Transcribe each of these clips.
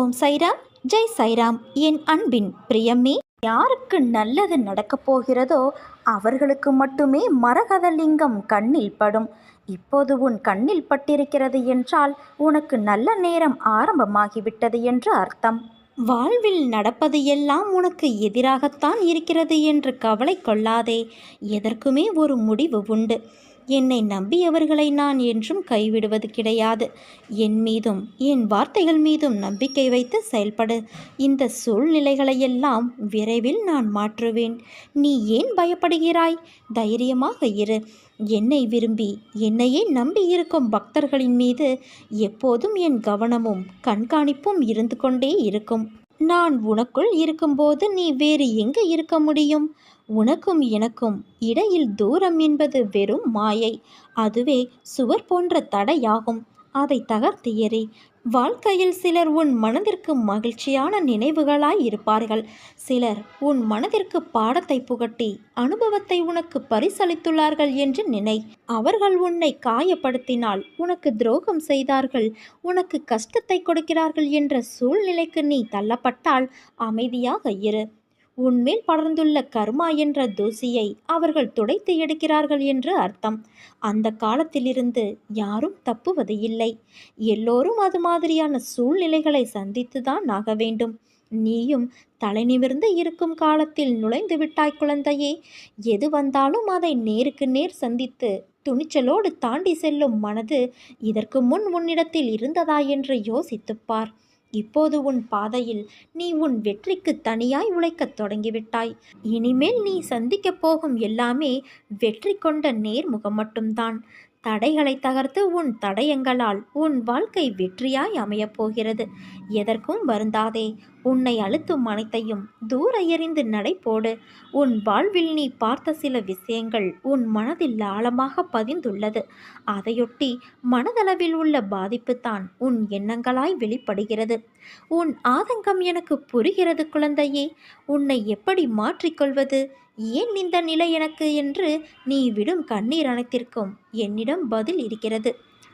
ஓம் சைராம் ஜெய் சைராம். என் அன்பின் பிரியமே யாருக்கு நல்லது நடக்கப் போகிறதோ அவர்களுக்கு மட்டுமே மரகதலிங்கம் கண்ணில் படும். இப்போது உன் கண்ணில் பட்டிருக்கிறது என்றால் உனக்கு நல்ல நேரம் ஆரம்பமாகிவிட்டது என்று அர்த்தம். வாழ்வில் நடப்பது எல்லாம் உனக்கு எதிராகத்தான் இருக்கிறது என்று கவலை கொள்ளாதே. எதற்குமே ஒரு முடிவு உண்டு. என்னை நம்பியவர்களை நான் என்றும் கைவிடுவது கிடையாது. என் மீதும் என் வார்த்தைகள் மீதும் நம்பிக்கை வைத்து செயல்படு. இந்த சூழ்நிலைகளையெல்லாம் விரைவில் நான் மாற்றுவேன். நீ ஏன் பயப்படுகிறாய்? தைரியமாக இரு. என்னை விரும்பி என்னையே நம்பி இருக்கும் பக்தர்களின் மீது எப்போதும் என் கவனமும் கண்காணிப்பும் இருந்து கொண்டே இருக்கும். நான் உனக்குள் இருக்கும்போது நீ வேறு எங்கு இருக்க முடியும்? உனக்கும் எனக்கும் இடையில் தூரம் என்பது வெறும் மாயை. அதுவே சுவர் போன்ற தடையாகும். அதை தகர்த்து எறி வாழ்க்கையில் சிலர் உன் மனதிற்கு மகிழ்ச்சியான நினைவுகளாய் இருப்பார்கள். சிலர் உன் மனதிற்கு பாடத்தை புகட்டி அனுபவத்தை உனக்கு பரிசளித்துள்ளார்கள் என்று நினை. அவர்கள் உன்னை காயப்படுத்தினால் உனக்கு துரோகம் செய்தார்கள். உனக்கு கஷ்டத்தை கொடுக்கிறார்கள் என்ற சூழ்நிலைக்கு நீ தள்ளப்பட்டால் அமைதியாக இரு. உன்மேல் படர்ந்துள்ள கர்மா என்ற தூசியை அவர்கள் துடைத்து எடுக்கிறார்கள் என்று அர்த்தம். அந்த காலத்திலிருந்து யாரும் தப்புவது இல்லை எல்லோரும் அது மாதிரியான சூழ்நிலைகளை சந்தித்துதான் ஆக வேண்டும். நீயும் தலை நிமிர்ந்து இருக்கும் காலத்தில் நுழைந்து விட்டாய் குழந்தையே. எது வந்தாலும் அதை நேருக்கு நேர் சந்தித்து துணிச்சலோடு தாண்டி செல்லும் மனது இதற்கு முன் உன்னிடத்தில் இருந்ததா என்று யோசித்துப் பார். இப்போது உன் பாதையில் நீ உன் வெற்றிக்கு தனியாய் உழைக்கத் தொடங்கிவிட்டாய். இனிமேல் நீ சந்திக்கப் போகும் எல்லாமே வெற்றி கொண்ட நேர்முகம் மட்டும்தான் தடைகளை தகர்த்து உன் தடயங்களால் உன் வாழ்க்கை வெற்றியாய் அமையப் போகிறது எதற்கும் வருந்தாதே. உன்னை அழுத்தும் அனைத்தையும் தூர எறிந்து நடைபோடு. உன் வாழ்வில் நீ பார்த்த சில விஷயங்கள் உன் மனதில் ஆழமாக பதிந்துள்ளது. அதையொட்டி மனதளவில் உள்ள பாதிப்பு தான் உன் எண்ணங்களாய் வெளிப்படுகிறது. உன் ஆதங்கம் எனக்கு புரிகிறது குழந்தையே. உன்னை எப்படி மாற்றிக்கொள்வது? ஏன் இந்த நிலை எனக்கு என்று நீ விடும் கண்ணீர் அனைத்திற்கும் என்னிடம் பதில் இருக்கிறது.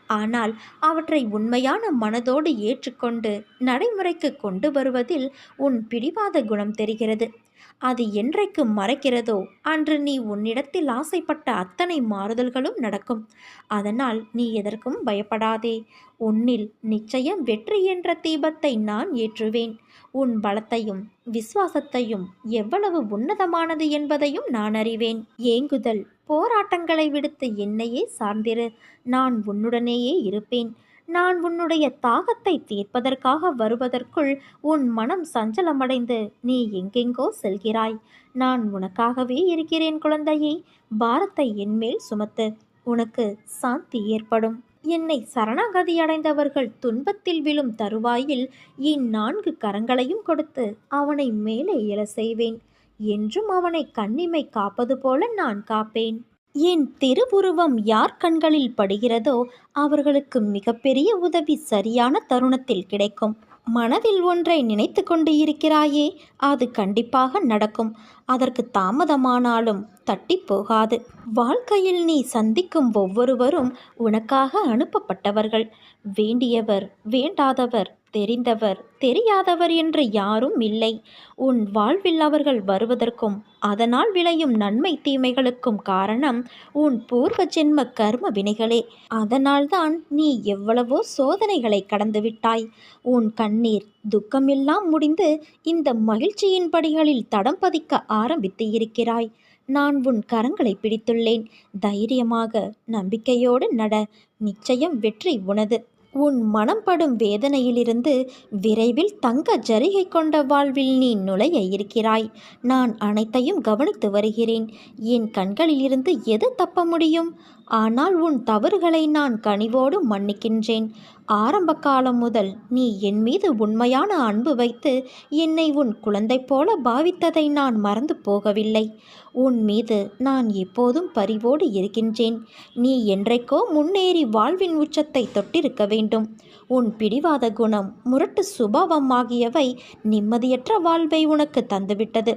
ஆனால் அவற்றை உண்மையான மனதோடு ஏற்றுக்கொண்டு நடைமுறைக்கு கொண்டு வருவதில் உன் பிடிவாத குணம் தெரிகிறது. அது என்றைக்கு மறைக்கிறதோ அன்று நீ உன்னிடத்தில் ஆசைப்பட்ட அத்தனை மாறுதல்களும் நடக்கும். அதனால் நீ எதற்கும் பயப்படாதே. உன்னில் நிச்சயம் வெற்றி என்ற தீபத்தை நான் ஏற்றுவேன். உன் பலத்தையும் விசுவாசத்தையும் எவ்வளவு உன்னதமானது என்பதையும் நான் அறிவேன். ஏங்குதல் போராட்டங்களை விடுத்து என்னையே சார்ந்திரு. நான் உன்னுடனேயே இருப்பேன். நான் உன்னுடைய தாகத்தை தீர்ப்பதற்காக வருவதற்குள் உன் மனம் சஞ்சலமடைந்து நீ எங்கெங்கோ செல்கிறாய். நான் உனக்காகவே இருக்கிறேன் குழந்தையே. பாரத்தை என்மேல் சுமத்து. உனக்கு சாந்தி ஏற்படும். என்னை சரணாகதி அடைந்தவர்கள் துன்பத்தில் விழும் தருவாயில் என் நான்கு கரங்களையும் கொடுத்து அவனை மேலே எழ செய்வேன். என்றும் அவனை கண்ணிமை காப்பது போல நான் காப்பேன். என் திருவுருவம் யார் கண்களில் படுகிறதோ அவர்களுக்கு மிகப்பெரிய உதவி சரியான தருணத்தில் கிடைக்கும். மனதில் ஒன்றை நினைத்து கொண்டு இருக்கிறாயே அது கண்டிப்பாக நடக்கும். அதற்கு தாமதமானாலும் தட்டி போகாது. வாழ்க்கையில் நீ சந்திக்கும் ஒவ்வொருவரும் உனக்காக அனுப்பப்பட்டவர்கள். வேண்டியவர் வேண்டாதவர் தெரிந்தவர் தெரியாதவர் என்று யாரும் இல்லை. உன் வாழ்வில் அவர்கள் வருவதற்கும் அதனால் விளையும் நன்மை தீமைகளுக்கும் காரணம் உன் பூர்வ ஜென்ம கர்ம வினைகளே. அதனால்தான் நீ எவ்வளவோ சோதனைகளை கடந்துவிட்டாய் உன் கண்ணீர் துக்கமெல்லாம் முடிந்து இந்த மகிழ்ச்சியின் படிகளில் தடம் பதிக்க ஆரம்பித்து இருக்கிறாய். நான் உன் கரங்களை பிடித்துள்ளேன். தைரியமாக நம்பிக்கையோடு நட. நிச்சயம் வெற்றி உனது. உன் மனம் படும் வேதனையிலிருந்து விரைவில் தங்க ஜரிகை கொண்ட வாழ்வில் நீ நுழைய இருக்கிறாய். நான் அனைத்தையும் கவனித்து வருகிறேன். என் கண்களிலிருந்து எது தப்ப முடியும்? ஆனால் உன் தவறுகளை நான் கனிவோடு மன்னிக்கின்றேன். ஆரம்ப காலம் முதல் நீ என் மீது உண்மையான அன்பு வைத்து என்னை உன் குழந்தை போல பாவித்ததை நான் மறந்து போகவில்லை. உன் மீது நான் எப்போதும் பரிவோடு இருக்கின்றேன். நீ என்றைக்கோ முன்னேறி வாழ்வின் உச்சத்தை தொட்டிருக்க வேண்டும். உன் பிடிவாத குணம் முரட்டு சுபாவம் ஆகியவை நிம்மதியற்ற வாழ்வை உனக்கு தந்துவிட்டது.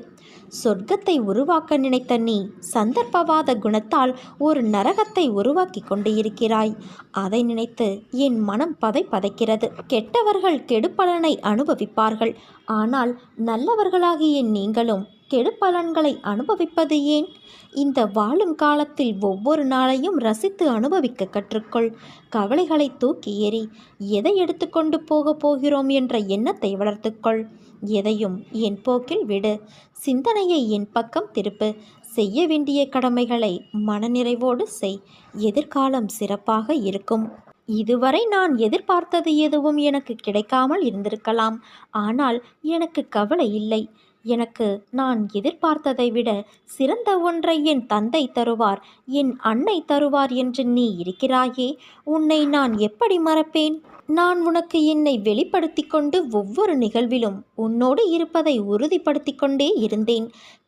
சொர்க்கத்தை உருவாக்க நினைத்த நீ சந்தர்ப்பவாத குணத்தால் ஒரு நரகத்தை உருவாக்கி கொண்டு இருக்கிறாய் அதை நினைத்து என் மனம் பதை பதைக்கிறது. கெட்டவர்கள் கெடுப்பலனை அனுபவிப்பார்கள். ஆனால் நல்லவர்களாகிய நீங்களும் கெடுப்பலன்களை அனுபவிப்பது ஏன்? இந்த வாழும் காலத்தில் ஒவ்வொரு நாளையும் ரசித்து அனுபவிக்க கற்றுக்கொள். கவலைகளை தூக்கி எறி எதை எடுத்துக்கொண்டு போகப் போகிறோம் என்ற எண்ணத்தை வளர்த்துக்கொள். எதையும் என் போக்கில் விடு. சிந்தனையை என் பக்கம் திருப்பு. செய்ய வேண்டிய கடமைகளை மனநிறைவோடு செய். எதிர்காலம் சிறப்பாக இருக்கும். இதுவரை நான் எதிர்பார்த்தது எதுவும் எனக்கு கிடைக்காமல் இருந்திருக்கலாம். ஆனால் எனக்கு கவலை இல்லை. எனக்கு நான் எதிர்பார்த்ததை விட சிறந்த ஒன்றை என் தந்தை தருவார் என் அன்னை தருவார் என்று நீ இருக்கிறாயே உன்னை நான் எப்படி மறப்பேன்? நான் உனக்கு என்னை வெளிப்படுத்தி கொண்டு ஒவ்வொரு நிகழ்விலும் உன்னோடு இருப்பதை உறுதிப்படுத்தி கொண்டே இருந்தேன்.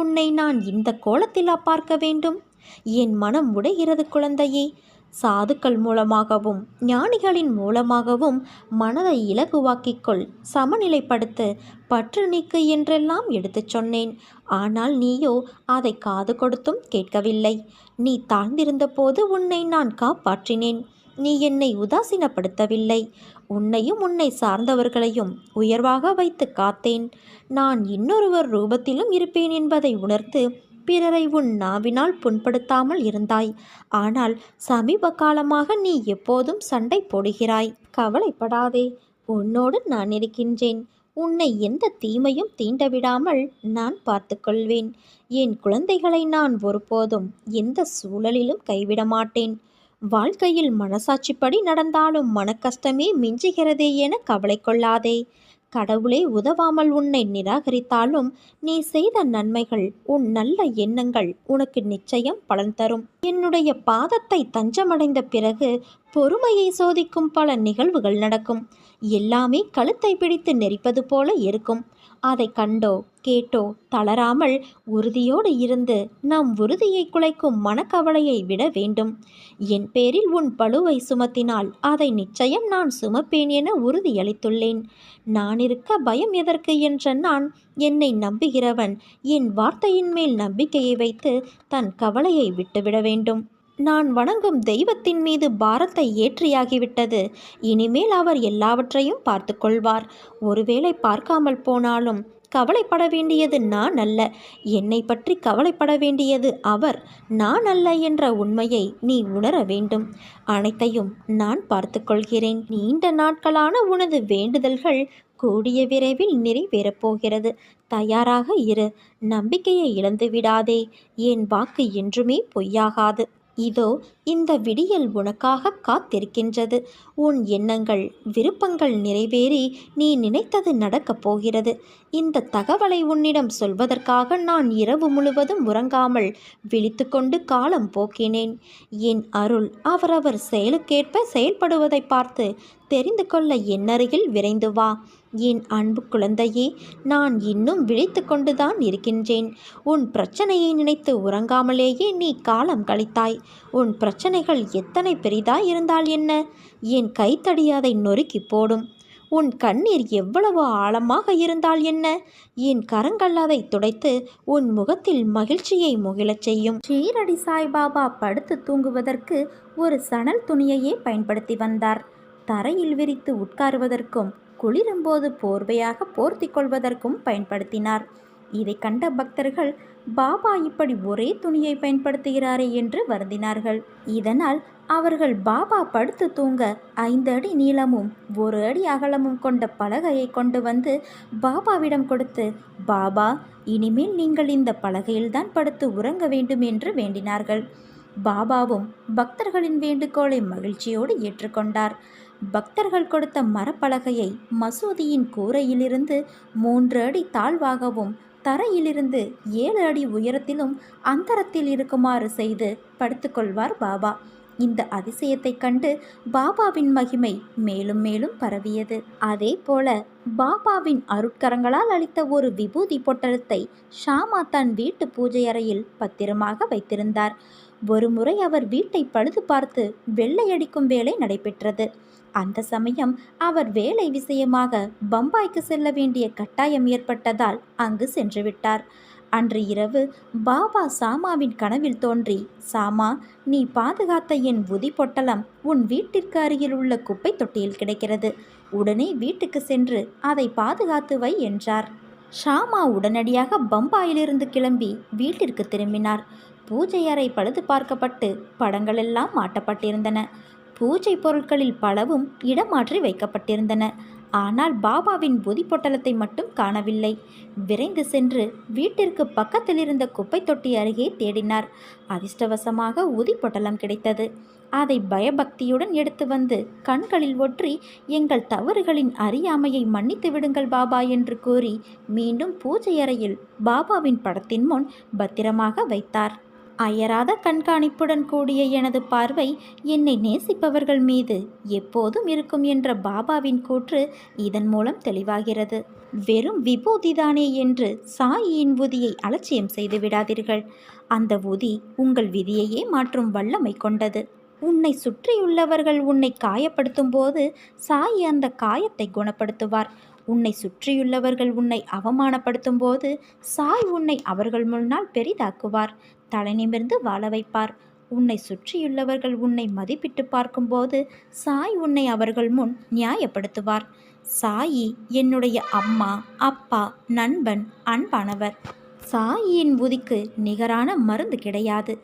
உன்னை நான் இந்த கோலத்திலா பார்க்க வேண்டும். என் மனம் உடைகிறது குழந்தையே. சாதுக்கள் மூலமாகவும் ஞானிகளின் மூலமாகவும் மனதை இலகுவாக்கிக்கொள் சமநிலைப்படுத்து பற்று நீக்கு என்றெல்லாம் எடுத்துச் சொன்னேன். ஆனால் நீயோ அதை காது கொடுத்தும் கேட்கவில்லை. நீ தாழ்ந்திருந்த போது உன்னை நான் காப்பாற்றினேன். நீ என்னை உதாசீனப்படுத்தவில்லை. உன்னையும் உன்னை சார்ந்தவர்களையும் உயர்வாக வைத்து காத்தேன். நான் இன்னொருவர் ரூபத்திலும் இருப்பேன் என்பதை உணர்த்து பிறரை உன் நாவினால் புண்படுத்தாமல் இருந்தாய். ஆனால் சமீப காலமாக நீ எப்போதும் சண்டை போடுகிறாய். கவலைப்படாதே உன்னோடு நான் இருக்கின்றேன். உன்னை எந்த தீமையும் தீண்டவிடாமல் நான் பார்த்துக்கொள்வேன். என் குழந்தைகளை நான் ஒருபோதும் எந்த சூழலிலும் கைவிட மாட்டேன் வாழ்க்கையில் மனசாட்சிப்படி நடந்தாலும் மனக்கஷ்டமே மிஞ்சுகிறதே என கவலை கொள்ளாதே. கடவுளே உதவாமல் உன்னை நிராகரித்தாலும் நீ செய்த நன்மைகள் உன் நல்ல எண்ணங்கள் உனக்கு நிச்சயம் பலன் தரும். என்னுடைய பாதத்தை தஞ்சமடைந்த பிறகு பொறுமையை சோதிக்கும் பல நிகழ்வுகள் நடக்கும். எல்லாமே கழுத்தை பிடித்து நெரிப்பது போல இருக்கும். அதை கண்டோ கேட்டோ தளராமல் உறுதியோடு இருந்து நம் உறுதியை குலைக்கும் மனக்கவலையை விட வேண்டும். என் பேரில் உன் பழுவை சுமத்தினால் அதை நிச்சயம் நான் சுமப்பேன் என உறுதியளித்துள்ளேன். நான் இருக்க பயம் எதற்கு என்ற நான் என்னை நம்புகிறவன் என் வார்த்தையின் மேல் நம்பிக்கையை வைத்து தன் கவலையை விட்டுவிட வேண்டும். நான் வணங்கும் தெய்வத்தின் மீது பாரத்தை ஏற்றியாகிவிட்டது. இனிமேல் அவர் எல்லாவற்றையும் பார்த்து கொள்வார் ஒருவேளை பார்க்காமல் போனாலும் கவலைப்பட வேண்டியது நான் அல்ல. என்னை பற்றி கவலைப்பட வேண்டியது அவர். நான் அல்ல என்ற உண்மையை நீ உணர வேண்டும். அனைத்தையும் நான் பார்த்து கொள்கிறேன் நீண்ட நாட்களான உனது வேண்டுதல்கள் கூடிய விரைவில் நிறைவேறப் போகிறது. தயாராக இரு. நம்பிக்கையை இழந்து விடாதே என் வாக்கு என்றுமே பொய்யாகாது. இதோ இந்த விடியல் உனக்காக காத்திருக்கின்றது. உன் எண்ணங்கள் விருப்பங்கள் நிறைவேறி நீ நினைத்தது நடக்கப் போகிறது. இந்த தகவலை உன்னிடம் சொல்வதற்காக நான் இரவு முழுவதும் உறங்காமல் விழித்து கொண்டு காலம் போக்கினேன். என் அருள் அவரவர் செயலுக்கேற்ப செயல்படுவதை பார்த்து தெரிந்து கொள்ள என்னருகில் விரைந்து வா. என் அன்பு குழந்தையே நான் இன்னும் விழித்து கொண்டுதான் இருக்கின்றேன். உன் பிரச்சனையை நினைத்து உறங்காமலேயே நீ காலம் கழித்தாய். உன் பிரச்சனைகள் எத்தனை பெரிதாய் இருந்தால் என்ன? என் கைத்தடி அதை நொறுக்கி போடும். உன் கண்ணீர் எவ்வளவு ஆழமாக இருந்தால் என்ன? என் கரங்கள் அதை துடைத்து உன் முகத்தில் மகிழ்ச்சியை முகிலச் செய்யும். ஷீரடி சாய்பாபா படுத்து தூங்குவதற்கு ஒரு சணல் துணியையே பயன்படுத்தி வந்தார். தரையில் விரித்து உட்காருவதற்கும் குளிரும்போது போர்வையாக போர்த்தி கொள்வதற்கும் பயன்படுத்தினார். இதை கண்ட பக்தர்கள் பாபா இப்படி ஒரே துணியை பயன்படுத்துகிறாரே என்று வருந்தினார்கள். இதனால் அவர்கள் பாபா படுத்து தூங்க ஐந்து அடி நீளமும் ஒரு அடி அகலமும் கொண்ட பலகையை கொண்டு வந்து பாபாவிடம் கொடுத்து பாபா இனிமேல் நீங்கள் இந்த பலகையில்தான் படுத்து உறங்க வேண்டும் என்று வேண்டினார்கள். பாபாவும் பக்தர்களின் வேண்டுகோளை மகிழ்ச்சியோடு ஏற்றுக்கொண்டார். பக்தர்கள் கொடுத்த மரப்பலகையை மசூதியின் கூரையிலிருந்து மூன்று அடி தாழ்வாகவும் தரையிலிருந்து ஏழு அடி உயரத்திலும் அந்தரத்தில் இருக்குமாறு செய்து படுத்துக்கொள்வார் பாபா. இந்த அதிசயத்தைக் கண்டு பாபாவின் மகிமை மேலும் மேலும் பரவியது. அதே போல பாபாவின் அருட்கரங்களால் அளித்த ஒரு விபூதி பொட்டலத்தை ஷாமா தன் வீட்டு பூஜை அறையில் பத்திரமாக வைத்திருந்தார். ஒருமுறை அவர் வீட்டை பழுது பார்த்து வெள்ளையடிக்கும் வேலை நடைபெற்றது. அந்த சமயம் அவர் வேலை விஷயமாக பம்பாய்க்கு செல்ல வேண்டிய கட்டாயம் ஏற்பட்டதால் அங்கு சென்று விட்டார். அன்று இரவு பாபா சாமாவின் கனவில் தோன்றி சாமா நீ பாதுகாத்த என் உதி பொட்டலம் உன் வீட்டிற்கு அருகில் உள்ள குப்பை தொட்டியில் கிடைக்கிறது. உடனே வீட்டுக்கு சென்று அதை பாதுகாத்து வை என்றார். ஷாமா உடனடியாக பம்பாயிலிருந்து கிளம்பி வீட்டிற்கு திரும்பினார். பூஜை அறை பழுது பார்க்கப்பட்டு படங்களெல்லாம் மாட்டப்பட்டிருந்தன பூஜை பொருட்களில் பலவும் இடமாற்றி வைக்கப்பட்டிருந்தன. ஆனால் பாபாவின் புதி பொட்டலத்தை மட்டும் காணவில்லை. விரைந்து சென்று வீட்டிற்கு பக்கத்தில் இருந்த குப்பை தொட்டி அருகே தேடினார். அதிர்ஷ்டவசமாக உதி பொட்டலம் கிடைத்தது. அதை பயபக்தியுடன் எடுத்து வந்து கண்களில் ஒற்றி எங்கள் தவறுகளின் அறியாமையை மன்னித்து விடுங்கள் பாபா என்று கூறி மீண்டும் பூஜை அறையில் பாபாவின் படத்தின் முன் பத்திரமாக வைத்தார். அயராத கண்காணிப்புடன் கூடிய எனது பார்வை என்னை நேசிப்பவர்கள் மீது எப்போதும் இருக்கும் என்ற பாபாவின் கூற்று இதன் மூலம் தெளிவாகிறது. வெறும் விபூதிதானே என்று சாயியின் உதியை அலட்சியம் செய்து விடாதீர்கள். அந்த உதி உங்கள் விதியையே மாற்றும் வல்லமை கொண்டது. உன்னை சுற்றியுள்ளவர்கள் உன்னை காயப்படுத்தும் போது சாயி அந்த காயத்தை குணப்படுத்துவார். உன்னை சுற்றியுள்ளவர்கள் உன்னை அவமானப்படுத்தும் போது சாய் உன்னை அவர்கள் முன்னால் பெரிதாக்குவார். தலை நிமிர்ந்து வாழ வைப்பார். உன்னை சுற்றியுள்ளவர்கள் உன்னை மதிப்பிட்டு பார்க்கும்போது சாய் உன்னை அவர்கள் முன் நியாயப்படுத்துவார். சாயி என்னுடைய அம்மா அப்பா நண்பன் அன்பானவர். சாயியின் உதிக்கு நிகரான மருந்து கிடையாது.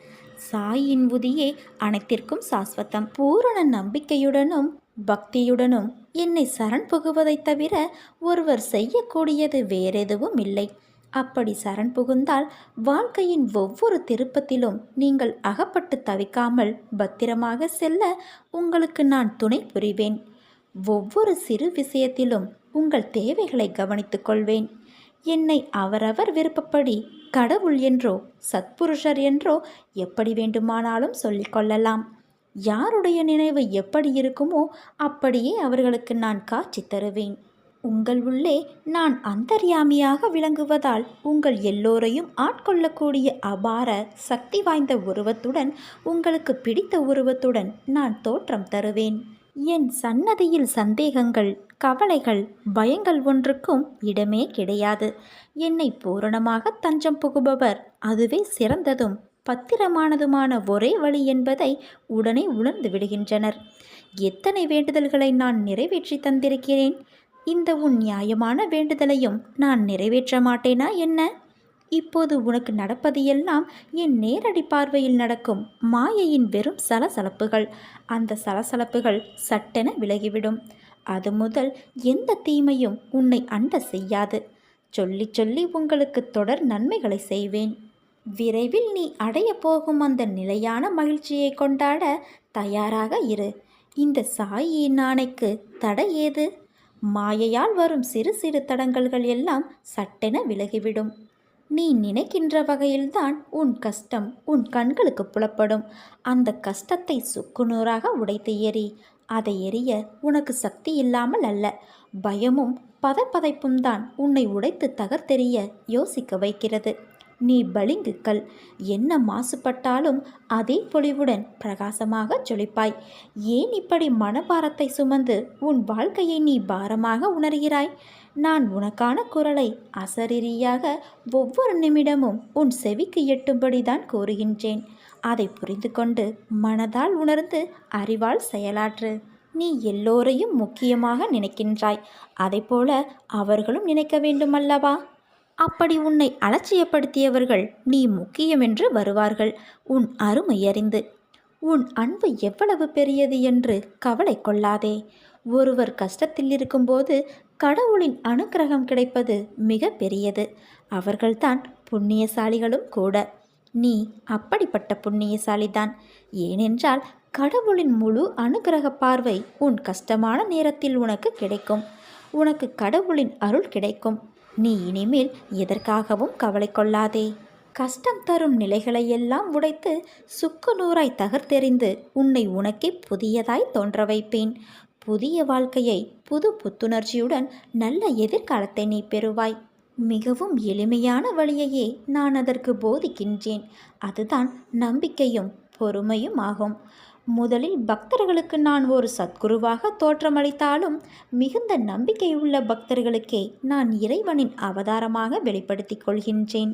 சாயின் உதியே அனைத்திற்கும் சாஸ்வதம் பூரண நம்பிக்கையுடனும் பக்தியுடனும் என்னை சரண் புகுவதைத் தவிர ஒருவர் செய்யக்கூடியது வேறெதுவும் இல்லை. அப்படி சரண் புகுந்தால் வாழ்க்கையின் ஒவ்வொரு திருப்பத்திலும் நீங்கள் அகப்பட்டு தவிக்காமல் பத்திரமாக செல்ல உங்களுக்கு நான் துணை புரிவேன். ஒவ்வொரு சிறு விஷயத்திலும் உங்கள் தேவைகளை கவனித்துக் கொள்வேன். என்னை அவரவர் விருப்பப்படி கடவுள் என்றோ சத்புருஷர் என்றோ எப்படி வேண்டுமானாலும் சொல்லிக்கொள்ளலாம் யாருடைய நினைவு எப்படி இருக்குமோ அப்படியே அவர்களுக்கு நான் காட்சி தருவேன். உங்கள் உள்ளே நான் அந்தர்யாமியாக விளங்குவதால் உங்கள் எல்லோரையும் ஆட்கொள்ளக்கூடிய அபார சக்தி வாய்ந்த உருவத்துடன் உங்களுக்கு பிடித்த உருவத்துடன் நான் தோற்றம் தருவேன். என் சன்னதியில் சந்தேகங்கள் கவலைகள் பயங்கள் ஒன்றுக்கும் இடமே கிடையாது. என்னை பூரணமாக தஞ்சம் புகுபவர் அதுவே சிறந்ததும் பத்திரமானதுமான ஒரே வழி என்பதை உடனே உணர்ந்து விடுகின்றனர். எத்தனை வேண்டுதல்களை நான் நிறைவேற்றி தந்திருக்கிறேன்? இந்த உன் நியாயமான வேண்டுதலையும் நான் நிறைவேற்ற மாட்டேனா என்ன? இப்போது உனக்கு நடப்பது எல்லாம் என் நேரடி பார்வையில் நடக்கும் மாயையின் வெறும் சலசலப்புகள். அந்த சலசலப்புகள் சட்டென விலகிவிடும். அது முதல் எந்த தீமையும் உன்னை அண்ட செய்யாது. சொல்லி சொல்லி உங்களுக்கு தொடர் நன்மைகளை செய்வேன். விரைவில் நீ அடையப் போகும் அந்த நிலையான மகிழ்ச்சியை கொண்டாட தயாராக இரு. இந்த சாயின் ஆணைக்கு தடை ஏது? மாயையால் வரும் சிறு சிறு தடங்கல்கள் எல்லாம் சட்டென விலகிவிடும். நீ நினைக்கின்ற வகையில்தான் உன் கஷ்டம் உன் கண்களுக்கு புலப்படும். அந்த கஷ்டத்தை சுக்குநூறாக உடைத்து எறி அதை எரிய உனக்கு சக்தி இல்லாமல் அல்ல பயமும் பதப்பதைப்பும் தான் உன்னை உடைத்து தகர்த்தெறிய யோசிக்க வைக்கிறது. நீ பளிங்குக்கள் என்ன மாசுபட்டாலும் அதே பொலிவுடன் பிரகாசமாக ஜொலிப்பாய். ஏன் இப்படி மனபாரத்தை சுமந்து உன் வாழ்க்கையை நீ பாரமாக உணர்கிறாய்? நான் உனக்கான குரலை அசரீரியாக ஒவ்வொரு நிமிடமும் உன் செவிக்கு எட்டும்படிதான் கூறுகின்றேன். அதை புரிந்து கொண்டு மனதால் உணர்ந்து அறிவால் செயலாற்று. நீ எல்லோரையும் முக்கியமாக நினைக்கின்றாய். அதைப்போல அவர்களும் நினைக்க வேண்டுமல்லவா? அப்படி உன்னை அலட்சியப்படுத்தியவர்கள் நீ முக்கியமென்று வருவார்கள். உன் அருமை அறிந்து. உன் அன்பு எவ்வளவு பெரியது என்று கவலை கொள்ளாதே. ஒருவர் கஷ்டத்தில் இருக்கும்போது கடவுளின் அனுக்கிரகம் கிடைப்பது மிக பெரியது. அவர்கள்தான் புண்ணியசாலிகளும் கூட. நீ அப்படிப்பட்ட புண்ணியசாலிதான். ஏனென்றால் கடவுளின் முழு அனுகிரக பார்வை உன் கஷ்டமான நேரத்தில் உனக்கு கிடைக்கும். உனக்கு கடவுளின் அருள் கிடைக்கும். நீ இனிமேல் எதற்காகவும் கவலை கொள்ளாதே. கஷ்டம் தரும் நிலைகளையெல்லாம் உடைத்து சுக்கு நூறாய் தகர்த்தெறிந்து உன்னை உனக்கே புதியதாய் தோன்ற வைப்பேன். புதிய வாழ்க்கையை புது புத்துணர்ச்சியுடன் நல்ல எதிர்காலத்தை நீ பெறுவாய். மிகவும் எளிமையான வழியையே நான் அதற்கு போதிக்கின்றேன். அதுதான் நம்பிக்கையும் பொறுமையும் ஆகும். முதலில் பக்தர்களுக்கு நான் ஒரு சத்குருவாக தோற்றமளித்தாலும் மிகுந்த நம்பிக்கையுள்ள பக்தர்களுக்கே நான் இறைவனின் அவதாரமாக வெளிப்படுத்திக் கொள்கின்றேன்.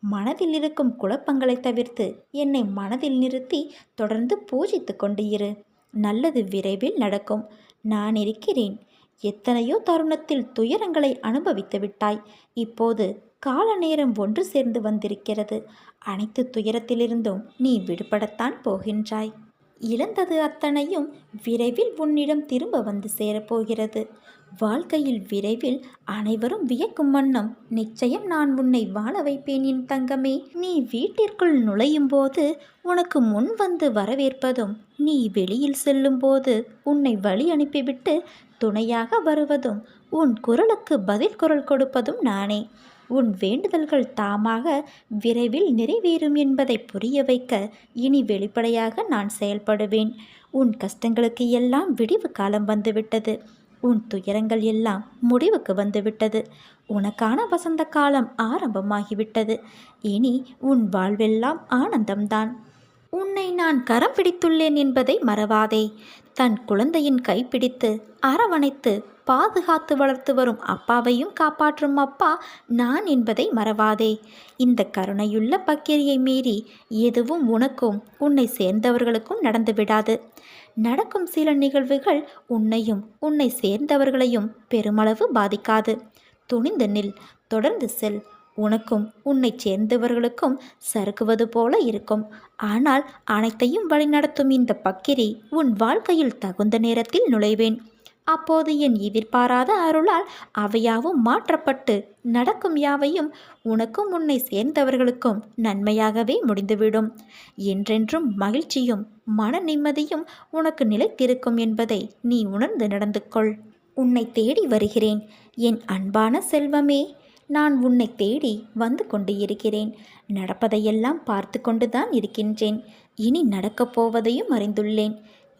மனதில் இருக்கும் குழப்பங்களை தவிர்த்து என்னை மனதில் நிறுத்தி தொடர்ந்து பூஜித்து கொண்டு இரு. நல்லது விரைவில் நடக்கும். நான் இருக்கிறேன். எத்தனையோ தருணத்தில் துயரங்களை அனுபவித்து விட்டாய். இப்போது கால நேரம் ஒன்று சேர்ந்து வந்திருக்கிறது. அனைத்து துயரத்திலிருந்தும் நீ விடுபடத்தான் போகின்றாய். இழந்தது அத்தனையும் விரைவில் உன்னிடம் திரும்ப வந்து சேரப்போகிறது. வாழ்க்கையில் விரைவில் அனைவரும் வியக்கும் வண்ணம் நிச்சயம் நான் உன்னை வாழ வைப்பேன் என் தங்கமே. நீ வீட்டிற்குள் நுழையும் போது உனக்கு முன் வந்து வரவேற்பதும் நீ வெளியில் செல்லும்போது உன்னை வழி அனுப்பிவிட்டு துணையாக வருவதும் உன் குரலுக்கு பதில் குரல் கொடுப்பதும் நானே. உன் வேண்டுதல்கள் தாமாக விரைவில் நிறைவேறும் என்பதை புரிய வைக்க இனி வெளிப்படையாக நான் செயல்படுவேன். உன் கஷ்டங்களுக்கு எல்லாம் விடிவு காலம் வந்துவிட்டது. உன் துயரங்கள் எல்லாம் முடிவுக்கு வந்துவிட்டது. உனக்கான வசந்த காலம் ஆரம்பமாகிவிட்டது. இனி உன் வாழ்வெல்லாம் ஆனந்தம்தான். உன்னை நான் கரம் பிடித்துள்ளேன் என்பதை மறவாதே. தன் குழந்தையின் கைப்பிடித்து அரவணைத்து பாதுகாத்து வளர்த்து வரும் அப்பாவையும் காப்பாற்றும் அப்பா நான் என்பதை மறவாதே. இந்த கருணையுள்ள பக்கிரியை மீறி எதுவும் உனக்கும் உன்னை சேர்ந்தவர்களுக்கும் நடந்துவிடாது நடக்கும் சில நிகழ்வுகள் உன்னையும் உன்னை சேர்ந்தவர்களையும் பெருமளவு பாதிக்காது. துணிந்து நில் தொடர்ந்து செல் உனக்கும் உன்னை சேர்ந்தவர்களுக்கும் சறுக்குவது போல இருக்கும். ஆனால் அனைத்தையும் வழிநடத்தும் இந்த பக்கிரி உன் வாழ்க்கையில் தகுந்த நேரத்தில் நுழைவேன். அப்போது என் எதிர்பாராத அருளால் அவையாவும் மாற்றப்பட்டு நடக்கும் யாவையும் உனக்கும் உன்னை சேர்ந்தவர்களுக்கும் நன்மையாகவே முடிந்துவிடும். என்றென்றும் மகிழ்ச்சியும் மன நிம்மதியும் உனக்கு நிலைத்திருக்கும் என்பதை நீ உணர்ந்து நடந்து கொள் உன்னை தேடி வருகிறேன். என் அன்பான செல்வமே நான் உன்னை தேடி வந்து கொண்டு இருக்கிறேன். நடப்பதையெல்லாம் பார்த்து கொண்டுதான் இருக்கின்றேன். இனி நடக்கப் போவதையும் அறிந்துள்ளேன்.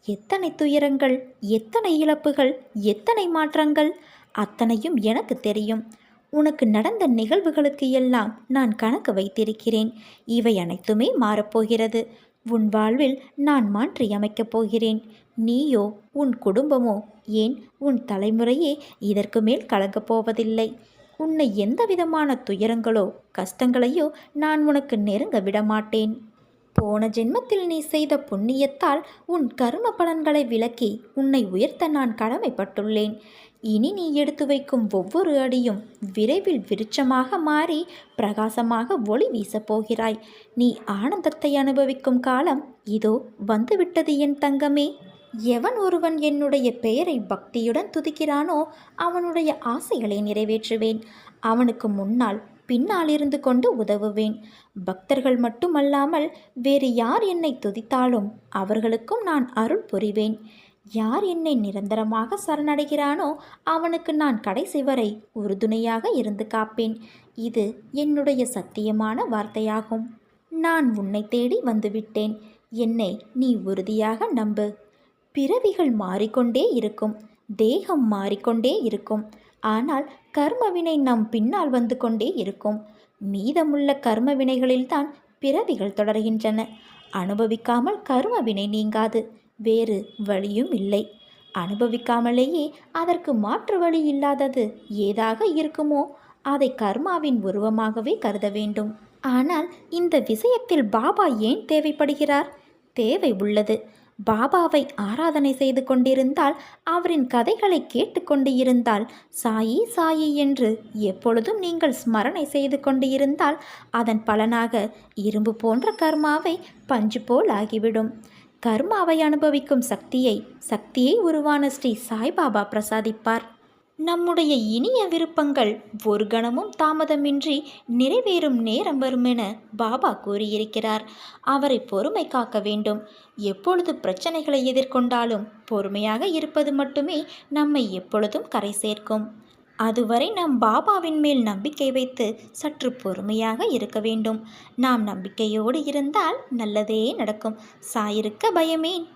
எத்தனை துயரங்கள் எத்தனை இழப்புகள் எத்தனை மாற்றங்கள் அத்தனையும் எனக்கு தெரியும். உனக்கு நடந்த நிகழ்வுகளுக்கு எல்லாம் நான் கணக்கு வைத்திருக்கிறேன். இவை அனைத்துமே மாறப்போகிறது. உன் வாழ்வில் நான் மாற்றி அமைக்கப் போகிறேன். நீயோ உன் குடும்பமோ ஏன் உன் தலைமுறையே இதற்கு மேல் கலங்கப் போவதில்லை? உன்னை எந்த விதமான துயரங்களோ கஷ்டங்களையோ நான் உனக்கு நெருங்க விடமாட்டேன். போன ஜென்மத்தில் நீ செய்த புண்ணியத்தால் உன் கரும பலன்களை விளக்கி உன்னை உயர்த்த நான் கடமைப்பட்டுள்ளேன். இனி நீ எடுத்து வைக்கும் ஒவ்வொரு அடியும் விரைவில் விருட்சமாக மாறி பிரகாசமாக ஒளி வீசப் போகிறாய். நீ ஆனந்தத்தை அனுபவிக்கும் காலம் இதோ வந்துவிட்டது என் தங்கமே. எவன் ஒருவன் என்னுடைய பெயரை பக்தியுடன் துதிக்கிறானோ அவனுடைய ஆசைகளை நிறைவேற்றுவேன். அவனுக்கு முன்னால் பின்னால் இருந்து கொண்டு உதவுவேன். பக்தர்கள் மட்டுமல்லாமல் வேறு யார் என்னை துதித்தாலும் அவர்களுக்கும் நான் அருள் புரிவேன். யார் என்னை நிரந்தரமாக சரணடைகிறானோ அவனுக்கு நான் கடைசி வரை உறுதுணையாக இருந்து காப்பேன். இது என்னுடைய சத்தியமான வார்த்தையாகும். நான் உன்னை தேடி வந்துவிட்டேன். என்னை நீ உறுதியாக நம்பு. பிறவிகள் மாறிக்கொண்டே இருக்கும் தேகம் மாறிக்கொண்டே இருக்கும். ஆனால் கர்மவினை நம் பின்னால் வந்து கொண்டே இருக்கும். மீதமுள்ள கர்ம வினைகளில்தான் பிறவிகள் தொடர்கின்றன. அனுபவிக்காமல் கர்மவினை நீங்காது. வேறு வழியும் இல்லை. அனுபவிக்காமலேயே அதற்கு மாற்று வழி இல்லாதது ஏதாக இருக்குமோ? அதை கர்மாவின் உருவமாகவே கருத வேண்டும். ஆனால் இந்த விஷயத்தில் பாபா ஏன் தேவைப்படுகிறார்? தேவை உள்ளது. பாபாவை ஆராதனை செய்து கொண்டிருந்தால் அவரின் கதைகளை கேட்டுக்கொண்டு இருந்தால் சாயி சாயி என்று எப்பொழுதும் நீங்கள் ஸ்மரணை செய்து கொண்டு இருந்தால் அதன் பலனாக இரும்பு போன்ற கர்மாவை பஞ்சு போல் ஆகிவிடும். கர்மாவை அனுபவிக்கும் சக்தியை சக்தியை உருவான ஸ்ரீ சாய்பாபா பிரசாதிப்பார். நம்முடைய இனிய விருப்பங்கள் ஒரு கணமும் தாமதமின்றி நிறைவேறும் நேரம் வரும் என பாபா கூறியிருக்கிறார். அவரை பொறுமை காக்க வேண்டும். எப்பொழுது பிரச்சனைகளை எதிர்கொண்டாலும் பொறுமையாக இருப்பது மட்டுமே நம்மை எப்பொழுதும் கரை சேர்க்கும். அதுவரை நாம் பாபாவின் மேல் நம்பிக்கை வைத்து சற்று பொறுமையாக இருக்க வேண்டும். நாம் நம்பிக்கையோடு இருந்தால் நல்லதே நடக்கும். சாயிருக்க பயமேன்.